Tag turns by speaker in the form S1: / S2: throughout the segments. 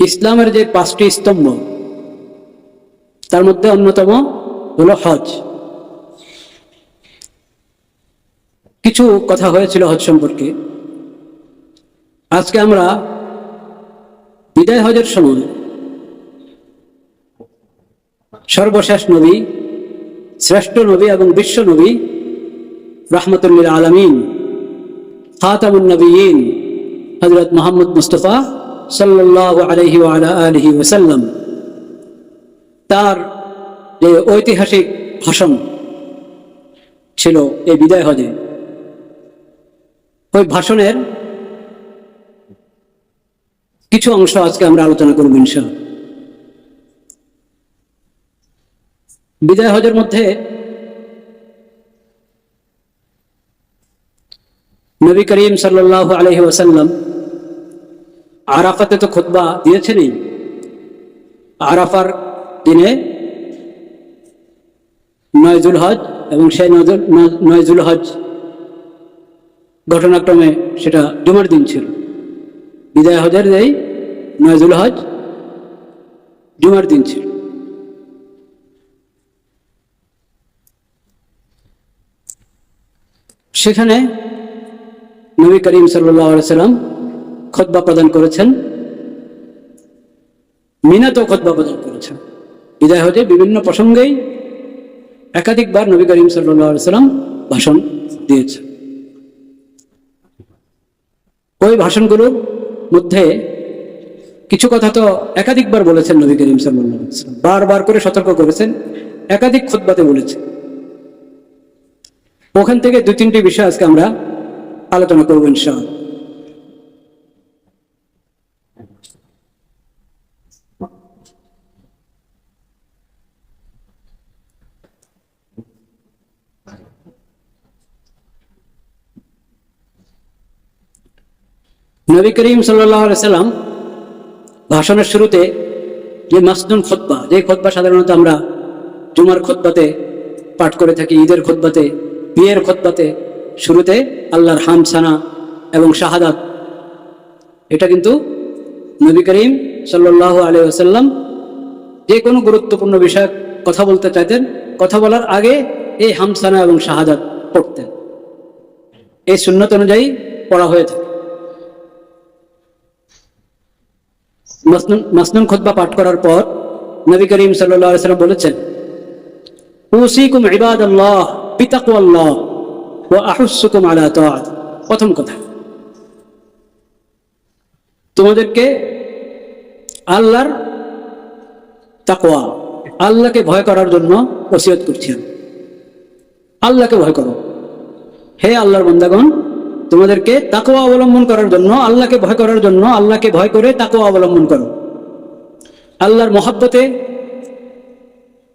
S1: ইসলামের যে পাঁচটি স্তম্ভ, তার মধ্যে অন্যতম হলো হজ। কিছু কথা হয়েছিল হজ সম্পর্কে। আজকে আমরা বিদায় হজের সময় সর্বশেষ নবী, শ্রেষ্ঠ নবী এবং বিশ্ব নবী রহমতুল্লিল আলমিন, খাতামুন নবীন হজরত মোহাম্মদ মুস্তফা সাল্লাহ আলহি আলা আলহি ওসাল্লাম তার যে ঐতিহাসিক ভাষণ ছিল এই বিদায় হজে, ওই ভাষণের কিছু অংশ আজকে আমরা আলোচনা করব ইনশাল বিদায় হজের মধ্যে নবী করিম সাল্লাহ আলহি ওসাল্লাম আরাফাতে তো খুতবা দিয়েছেনই। আরাফার দিনে নয়জুল হজ এবং সেই নয়জুল হজ ঘটনাক্রমে সেটা জুমার দিন ছিল। বিদায় হজের এই নয়জুল হজ জুমার দিন ছিল। সেখানে নবী করিম সাল্লাহ সাল্লাম খতবা প্রদান করেছেন। মিনাতেও খতবা প্রদান করেছেন। বিদায় হজে বিভিন্ন প্রসঙ্গেই একাধিকবার নবী করিম সাল্লাম ভাষণ দিয়েছেন। ওই ভাষণগুলোর মধ্যে কিছু কথা তো একাধিকবার বলেছেন নবী করিম সাল্লাম। বারবার করে সতর্ক করেছেন, একাধিক খুতবাতে বলেছেন। ওখান থেকে দু তিনটি বিষয় আজকে আমরা আলোচনা করব ইনশাআল্লাহ। নবী করিম সাল্লাম ভাষণের শুরুতে যে মাসনুন খোদ্া যে খোদ্া সাধারণত আমরা জুমার খোদ্বাতে পাঠ করে থাকি, ঈদের খোদ্বাতে বিয়ের খোদ্বাতে শুরুতে আল্লাহর হামসানা এবং শাহাদাত। এটা কিন্তু নবী করিম সাল্লাহ আলী আসাল্লাম যে কোনো গুরুত্বপূর্ণ বিষয়ে কথা বলতে চাইতেন, কথা বলার আগে এই হামসানা এবং শাহাদাত পড়তেন। এই সুন্নত অনুযায়ী পড়া হয়ে থাকে। মাসনুন খুতবা পাঠ করার পর নবী করিম সাল্লাম বলেছেন প্রথম কথা, তোমাদেরকে আল্লাহর তাকওয়া, আল্লাহকে ভয় করার জন্য ওসিয়ত করছি। আল্লাহকে ভয় করো হে আল্লাহর বন্দাগণ তোমাদেরকে তাকওয়া অবলম্বন করার জন্য, আল্লাহকে ভয় করার জন্য, আল্লাহকে ভয় করে তাকওয়া অবলম্বন করো। আল্লাহর মহাব্বতে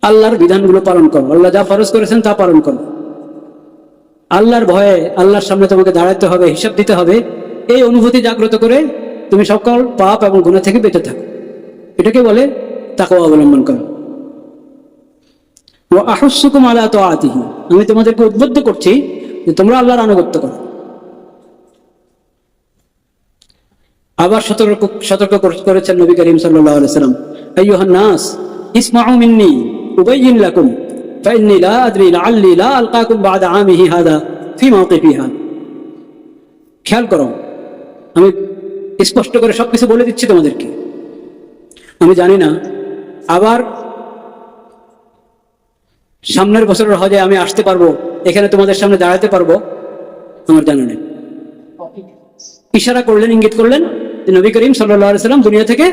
S1: আল্লাহর বিধানগুলো পালন করো। আল্লাহ যা ফরজ করেছেন তা পালন করো। আল্লাহর ভয়ে আল্লাহর সামনে তোমাকে দাঁড়াতে হবে, হিসাব দিতে হবে। এই অনুভূতি জাগ্রত করে তুমি সকল পাপ এবং গুণা থেকে বেঁচে থাকো। এটাকে বলে তাকওয়া অবলম্বন করো। আহস্যকুম আলা তো আতিহি আমি তোমাদেরকে উদ্বুদ্ধ করছি যে তোমরা আল্লাহর আনুগত্য করো। আবার সতর্ক সতর্ক করেছেন নবী করিম সাল্লাম। নাস, ইসমাউ মিন্নি, উবাইয়িন খেয়াল করো, আমি স্পষ্ট করে সবকিছু বলে দিচ্ছি তোমাদেরকে। আমি জানি না, আবার সামনের বছরের হজে আমি আসতে পারব, এখানে তোমাদের সামনে দাঁড়াতে পারব, আমার জানা নেই। ইশারা করলেন, ইঙ্গিত করলেন যে নবী করিম সাল্লাম দুনিয়া থেকে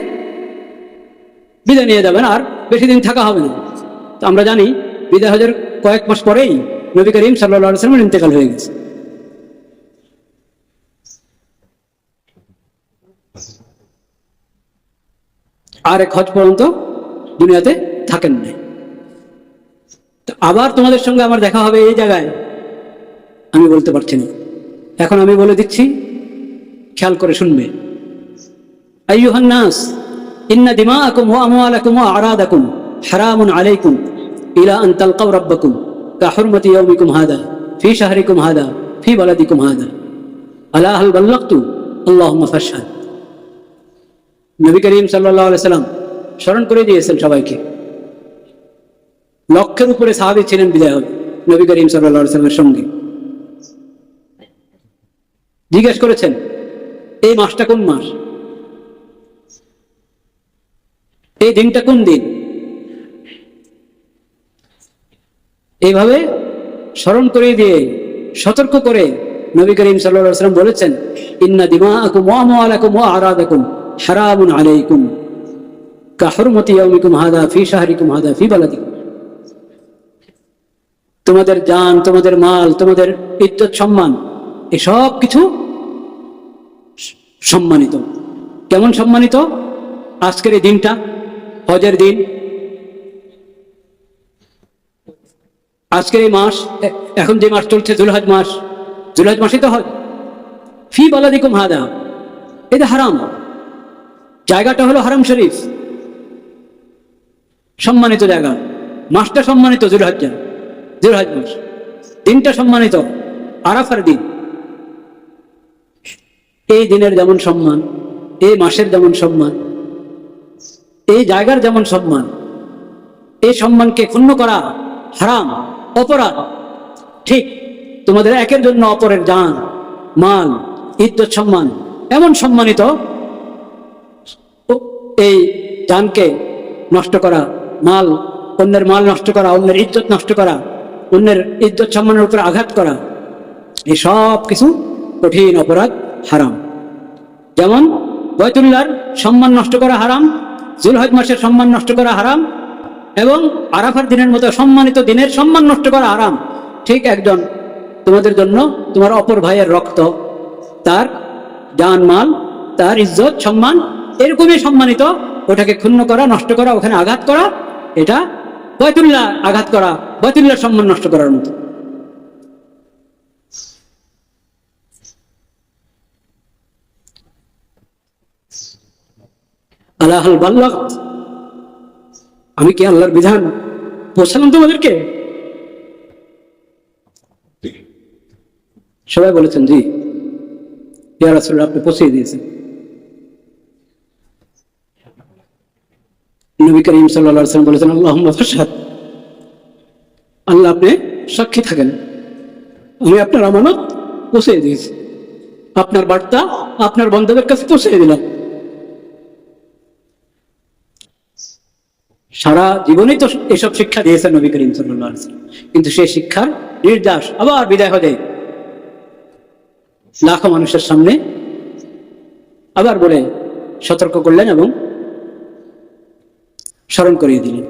S1: বিদায় নিয়ে যাবেন আর বেশি দিন থাকা হবে না। তো আমরা জানি বিদায় হজের কয়েক মাস পরেই নবী করিম সাল্লাহ সাল্লামের ইন্তেকাল হয়ে গেছে। আর এক হজ পর্যন্ত দুনিয়াতে থাকেন তো আবার তোমাদের সঙ্গে আমার দেখা হবে এই জায়গায়। আমি বলতে পারছি না। এখন আমি বলে দিচ্ছি খেয়াল করে শুনবে। ইন্না হারামুন আলাইকুম ইলা রাব্বাকুম কা ইয়াউমিকুম হাদা, ফি শাহরিকুম হাদা, ফি বালাদিকুম হাদা। আলা হাল আল্লাহুম্মা ফাশহাদ। নবী করিম সাল্লাহ সাল্লাম স্মরণ করে দিয়েছেন সবাইকে। লক্ষের উপরে সাহাবি ছিলেন বিদায় হবে নবী করিম সাল্লামের সঙ্গে। জিজ্ঞেস করেছেন এই মাসটা কোন মাস? এই দিনটা কোন দিন? এইভাবে স্মরণ করে দিয়ে, সতর্ক করে নবী করিম সাল্লাম বলেছেন, ইন্না দিমা আকুম ফি ফি তোমাদের জান, তোমাদের মাল, তোমাদের ইজ্জত, সম্মান, এসব কিছু সম্মানিত। কেমন সম্মানিত? আজকের এই দিনটা, হজের দিন। আজকের এই মাস এখন যে মাস চলছে, জুলহাজ মাস। জুলহাজ মাসে তো হয় ফি বলা বালাদিকুম হাদা। এটা হারাম। জায়গাটা হলো হারাম শরীফ। সম্মানিত জায়গা। মাসটা সম্মানিত জুলহাজ্জা জুলহাজ মাস। দিনটা সম্মানিত। আরাফার দিন। এই দিনের যেমন সম্মান, এই মাসের যেমন সম্মান, এই জায়গার যেমন সম্মান, এই সম্মানকে ক্ষুণ্ণ করা হারাম, অপরাধ। ঠিক তোমাদের একের জন্য অপরের জান মাল ইজ্জত, সম্মান এমন সম্মানিত এই জানকে নষ্ট করা মাল, অন্যের মাল নষ্ট করা, অন্যের ইজ্জত নষ্ট করা, অন্যের ইজ্জত সম্মানের উপর আঘাত করা, এই সব কিছু কঠিন অপরাধ। হারাম। যেমন বয়তুল্লার সম্মান নষ্ট করা হারাম, জুলহজ মাসের সম্মান নষ্ট করা হারাম, এবং আরাফার দিনের মতো সম্মানিত দিনের সম্মান নষ্ট করা হারাম। ঠিক একজন তোমাদের জন্য তোমার অপর ভাইয়ের রক্ত, তার জান মাল, তার ইজ্জত, সম্মান, এরকমই সম্মানিত, ওটাকে ক্ষুণ্ণ করা, নষ্ট করা, ওখানে আঘাত করা, এটা বয়তুল্লাহ আঘাত করা বয়তুল্লাহর সম্মান নষ্ট করার মতো। আল্লাহ বাল্লাহ। আমি কি আল্লাহর বিধান পৌঁছালাম তোমাদেরকে? সবাই বলেছেন জি। ইয়া আপনি পৌঁছে দিয়েছেন। নবী করিম ওয়াসাল্লাম বলেছেন আল্লাহ আল্লাহ আপনি সাক্ষী থাকেন। আমি আপনার আমানত পৌঁছে দিয়েছি। আপনার বার্তা আপনার বন্ধুদের কাছে পৌঁছে দিলাম। সারা জীবনেই তো এসব শিক্ষা দিয়েছেন নবী করিম ওয়াসাল্লাম। কিন্তু সেই শিক্ষার নির্যাস আবার বিদায় হয়ে লাখো মানুষের সামনে আবার বলে সতর্ক করলেন এবং স্মরণ করিয়ে দিলেন।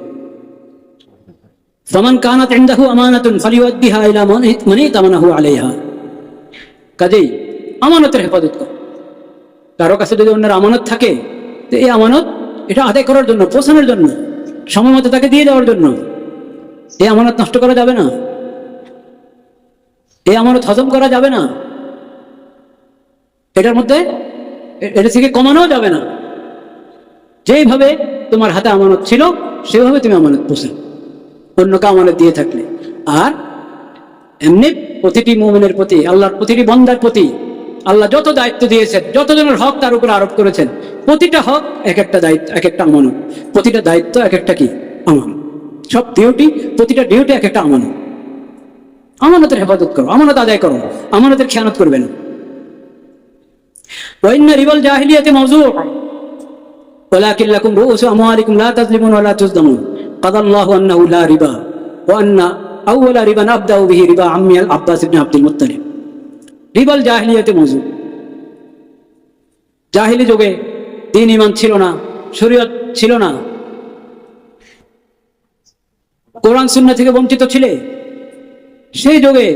S1: ফমান কানাত ইনদাহু আমানাতুন ফালিউদ্দিহা ইলা মান মানি তামানাহু আলাইহা। কাজেই আমানতের হেফাজত কর। কারও কাছে যদি অন্যের আমানত থাকে, তো এই আমানত এটা আদায় করার জন্য পৌঁছানোর জন্য সময় মতো তাকে দিয়ে দেওয়ার জন্য। এ আমানত নষ্ট করা যাবে না। এ আমানত হজম করা যাবে না। এটার মধ্যে এটা থেকে কমানো যাবে না। যেইভাবে তোমার হাতে আমানত ছিল, সেভাবে তুমি আমানত পোষে। অন্যকে আমানত দিয়ে থাকলে। আর এমনি প্রতিটি মোমেনের প্রতি, আল্লাহর প্রতিটি বন্দার প্রতি আল্লাহ যত দায়িত্ব দিয়েছেন যতজনের হক তার উপর আরোপ করেছেন প্রতিটা হক এক একটা দায়িত্ব এক একটা আমানত প্রতিটা দায়িত্ব এক একটা কি আমানত সব ডিউটি প্রতিটা ডিউটি এক একটা আমানত আমানতের হেফাজত করো আমানত আদায় করো আমানতের খেয়ানত করবে না وإن ربا الجاهلية موضوع ولكن لكم رؤوس أموالكم لا تظلمون ولا تظلمون قضى الله أنه لا ربا وأن أول ربا أبدأ به ربا عمي العباس بن عبد المطلب রিবাল জাহিলিয়াতে মজুদ জাহিলি যুগে দিন ইমান ছিল না, শরীয়ত ছিল না। কোরআন সুন্না থেকে বঞ্চিত ছিলে? সেই যুগে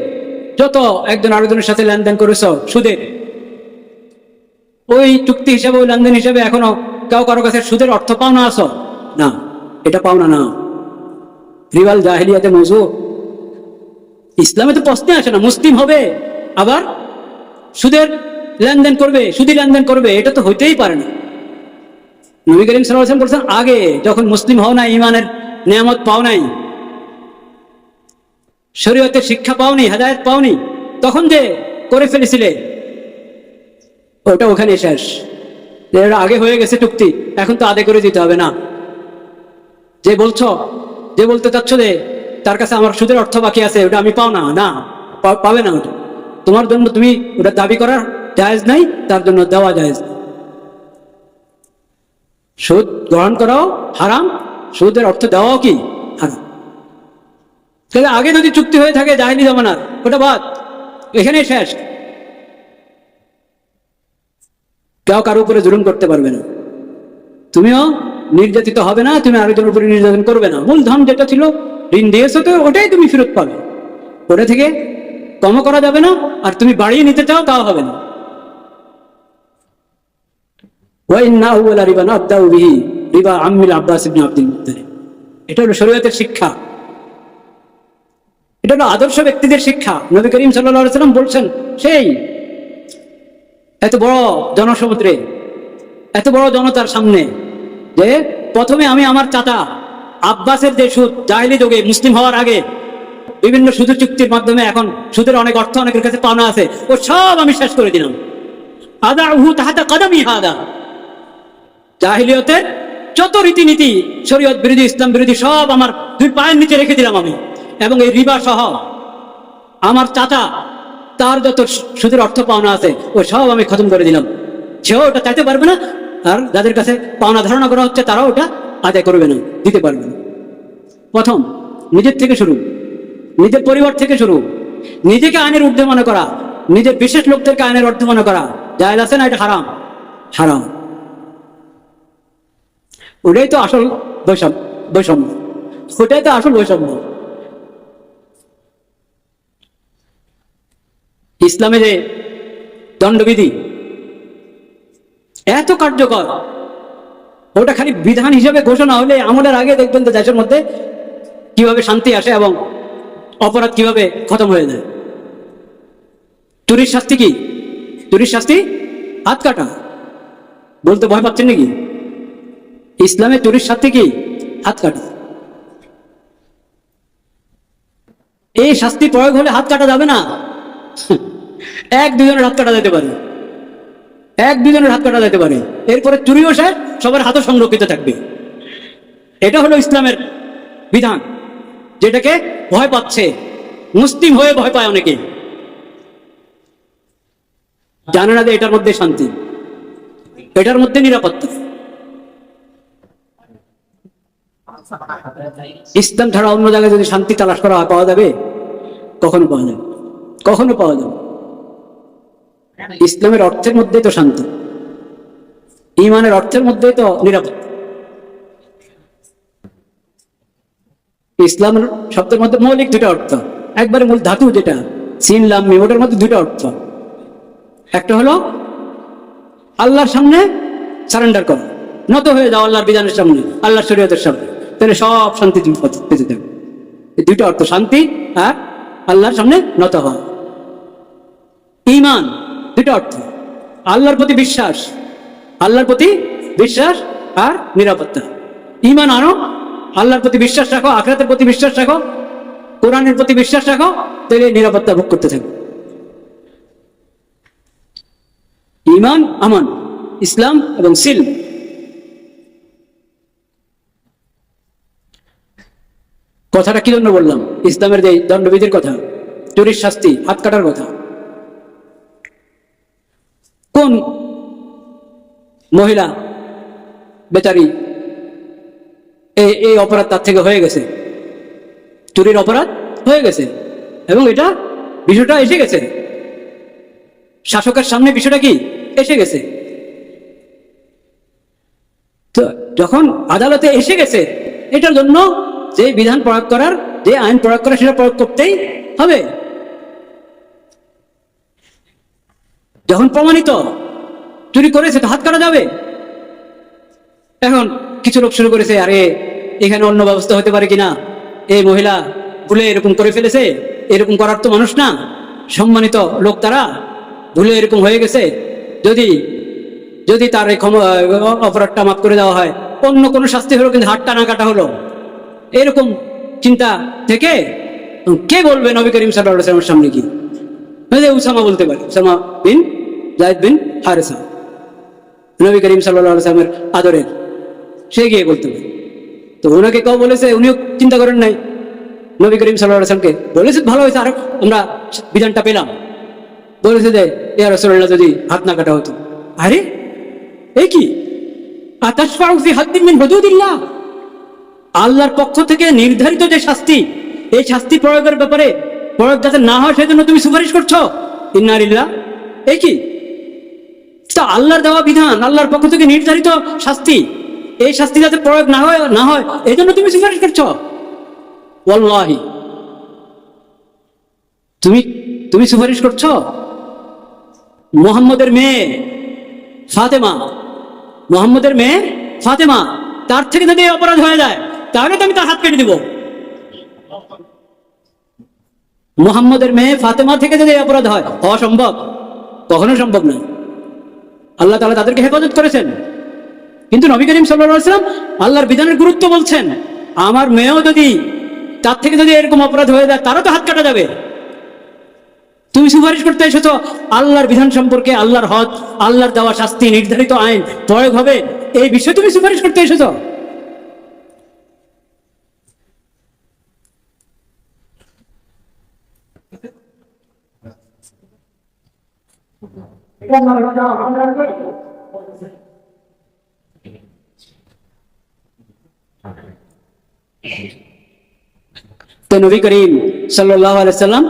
S1: যত একজন আরেকজনের সাথে লেনদেন করেছ, সুদের। ওই চুক্তি হিসাবে, ওই লেনদেন হিসাবে এখনও কেউ কারও কাছে সুদের অর্থ পাওনা আছো? না, এটা পাওনা না। রিবাল জাহিলিয়াতে মজু ইসলামে তো প্রশ্নে আসে না, মুসলিম হবে, আবার সুদের লেনদেন করবে, সুদি লেনদেন করবে, এটা তো হইতেই পারে না। নবী করিম সাল্লাম বলছেন, আগে যখন মুসলিম হও না ইমানের নিয়ামত পাও নাই, শরীয়তের শিক্ষা পাওনি হেদায়ত পাওনি তখন যে করে ফেলেছিলে, ওটা ওখানে শেষ। আগে হয়ে গেছে চুক্তি, এখন তো আদায় করে দিতে হবে না। যে বলছো, যে বলতে চাচ্ছ যে, তার কাছে আমার সুদের অর্থ বাকি আছে, ওটা আমি পাও না না পাবে না ওটা। তোমার জন্য তুমি ওটা দাবি করার জায়েজ নাই, তার জন্য দেওয়া জায়েজ। সুদ গ্রহণ করাও হারাম, সুদের অর্থ দেওয়াও কি হারাম। তাহলে আগে যদি চুক্তি হয়ে থাকে জাহিনি জমানার, ওটা বাদ এখানেই শেষ। কেউ কারও উপরে জুলুম করতে পারবে না। তুমিও নির্যাতিত হবে না, তুমি আরেকজনের উপরে নির্যাতন করবে না। মূল ধন যেটা ছিল, ঋণ দিয়েছ, তো ওটাই তুমি ফেরত পাবে। ওটা থেকে কমও করা যাবে না, আর তুমি বাড়িয়ে নিতে চাও, তাও হবে না। বলছেন, সেই এত বড় জনসমুদ্রে, এত বড় জনতার সামনে যে প্রথমে আমি আমার চাচা আব্বাসের যে সুদ জাহিলি যুগে মুসলিম হওয়ার আগে বিভিন্ন সুদ চুক্তির মাধ্যমে এখন সুদের অনেক অর্থ, অনেকের কাছে পাওনা আছে, ও সব আমি শেষ করে দিলাম। আদা উহু তাহাতা কাদামি হাদা। জাহিলিয়তের যত রীতিনীতি, শরীয়ত বিরোধী, ইসলাম বিরোধী, সব আমার দুই পায়ের নিচে রেখে দিলাম আমি। এবং এই রিবা সহ আমার চাচা, তার যত সুদের অর্থ পাওনা আছে, ও সব আমি খতম করে দিলাম। সেও ওটা চাইতে পারবে না, আর যাদের কাছে পাওনা ধারণা করা হচ্ছে, তারাও ওটা আদায় করবে না, দিতে পারবে না। প্রথম, নিজের থেকে শুরু। নিজের পরিবার থেকে শুরু। নিজেকে আইনের ঊর্ধ্বে মনে করা, নিজের বিশেষ লোকদেরকে আইনের অর্ধে মনে করা জায়ল আছে না এটা হারাম? হারাম। ওটাই তো আসল বৈষম্য বৈষম্য। ওটাই তো আসল বৈষম্য। ইসলামে যে দণ্ডবিধি, এত কার্যকর, ওটা খালি বিধান হিসেবে ঘোষণা হলে আমাদের আগে দেখবেন তো দেশের মধ্যে কীভাবে শান্তি আসে এবং অপরাধ কীভাবে খতম হয়ে যায়? চুরির শাস্তি কি? চুরির শাস্তি? হাত কাটা। বলতে ভয় পাচ্ছেন নাকি? ইসলামে চুরির শাস্তি কি? হাত কাটা। এই শাস্তি প্রয়োগ হলে হাত কাটা যাবে না। এক দুজনের হাত কাটা যেতে পারে। এক দুজনের হাত কাটা যেতে পারে। এরপরে চুরিও শেষ সবার হাতও সংরক্ষিত থাকবে। এটা হলো ইসলামের বিধান। যেটাকে ভয় পাচ্ছে। মুসলিম হয়ে ভয় পায় অনেকে। জানে না যে এটার মধ্যে শান্তি। এটার মধ্যে নিরাপত্তা। ইসলাম ছাড়া অন্য জায়গায় যদি শান্তি তালাশ করা হয়, পাওয়া যাবে? কখনো পাওয়া যাবে। কখনো পাওয়া যাবে। ইসলামের অর্থের মধ্যেই তো শান্তি। ইমানের অর্থের মধ্যেই তো নিরাপত্তা। ইসলাম শব্দের মধ্যে মৌলিক দুটো অর্থ। একবারে মূল ধাতু যেটা, সিন, লাম ওটার মধ্যে দুটো অর্থ। একটা হলো, আল্লাহর সামনে সারেন্ডার করা। নত হয়ে যাও আল্লাহর বিধানের সামনে, আল্লাহর শরীয়তের সামনে। তাহলে সব শান্তি পেতে দেবে এই দুইটা অর্থ শান্তি আর আল্লাহর সামনে নত হওয়া। ইমান দুটো অর্থ। আল্লাহর প্রতি বিশ্বাস, আল্লাহর প্রতি বিশ্বাস আর নিরাপত্তা। ইমান আনো আল্লাহর প্রতি বিশ্বাস রাখো, আখরাতের প্রতি বিশ্বাস রাখো, কোরআনের প্রতি বিশ্বাস রাখো তাহলে নিরাপত্তা ভোগ করতে থাকো ইমান আমান, ইসলাম এবং সিল। কথাটা কি জন্য বললাম? ইসলামের যে দণ্ডবিধির কথা, চুরির শাস্তি, হাত কাটার কথা। কোন মহিলা, বেচারি এই এই অপরাধ তার থেকে হয়ে গেছে। চুরির অপরাধ হয়ে গেছে। এবং এটা বিষয়টা এসে গেছে। শাসকের সামনে বিষয়টা কি? এসে গেছে। তো যখন আদালতে এসে গেছে, এটার জন্য যে বিধান প্রয়োগ করার, যে আইন প্রয়োগ করা সেটা প্রয়োগ করতেই হবে। যখন প্রমাণিত চুরি করেছে, তো হাত কাটা যাবে। এখন কিছু লোক শুরু করেছে, আরে এখানে অন্য ব্যবস্থা হতে পারে কিনা? এই মহিলা ভুলে এরকম করে ফেলেছে, এরকম করার তো মানুষ না। সম্মানিত লোক তারা, ভুলে এরকম হয়ে গেছে। যদি যদি তার এই অপরাধটা মাফ করে দেওয়া হয়, অন্য কোনো শাস্তি হলো কিন্তু হাতটা না কাটা হলো। এরকম চিন্তা থেকে, কে বলবে নবী করিম সাল্লামের সামনে কি? উসামা বলতে পারে, উসামা বিন জায়দ বিন হারেসা। নবী করিম সাল্লাহ আদরের। সে গিয়ে বলতে পারে। তো ওনাকে কেউ বলেছে, উনিও চিন্তা করেন নাই। নবী করিম সাল্লাহ বলেছে, ভালো হয়েছে, আর আমরা বিধানটা পেলাম। বলেছে যে, ইয়া রসুল্লাহ যদি হাত না কাটা হতো। আরে এই কি? আল্লাহর পক্ষ থেকে নির্ধারিত যে শাস্তি, এই শাস্তি প্রয়োগের ব্যাপারে প্রয়োগ যাতে না হয়, সেজন্য তুমি সুপারিশ করছ। ইন্নারিল্লাহ এই কি? তা আল্লাহর দেওয়া বিধান, আল্লাহর পক্ষ থেকে নির্ধারিত শাস্তি এই শাস্তি যাতে প্রয়োগ না হয় না হয় এই জন্য তুমি সুপারিশ করছ। ওয়াল্লাহি। তুমি তুমি সুপারিশ করছ? মোহাম্মদের মেয়ে ফাতেমা। মোহাম্মদের মেয়ে ফাতেমা, তার থেকে যদি অপরাধ হয়ে যায়, তাহলে তো আমি তার হাত কেটে দিব। মোহাম্মদের মেয়ে ফাতেমা থেকে যদি অপরাধ হয়, হওয়া সম্ভব? কখনো সম্ভব নয়। আল্লাহ তাআলা তাদেরকে হেফাজত করেছেন। কিন্তু নবী করিম সাল্লাম আল্লাহর বিধানের গুরুত্ব বলছেন, আমার মেয়েও যদি তার থেকে যদি এরকম অপরাধ হয়ে যায়, তারও তো হাত কাটা যাবে। তুমি সুপারিশ করতে এসেছ, আল্লাহর বিধান সম্পর্কে আল্লাহর হদ আল্লাহর দেওয়া শাস্তি, নির্ধারিত আইন, প্রয়োগ হবে, এই বিষয়ে তুমি সুপারিশ করতে এসেছ। তো নবী করিম সাল্লাহ আলাইসাল্লাম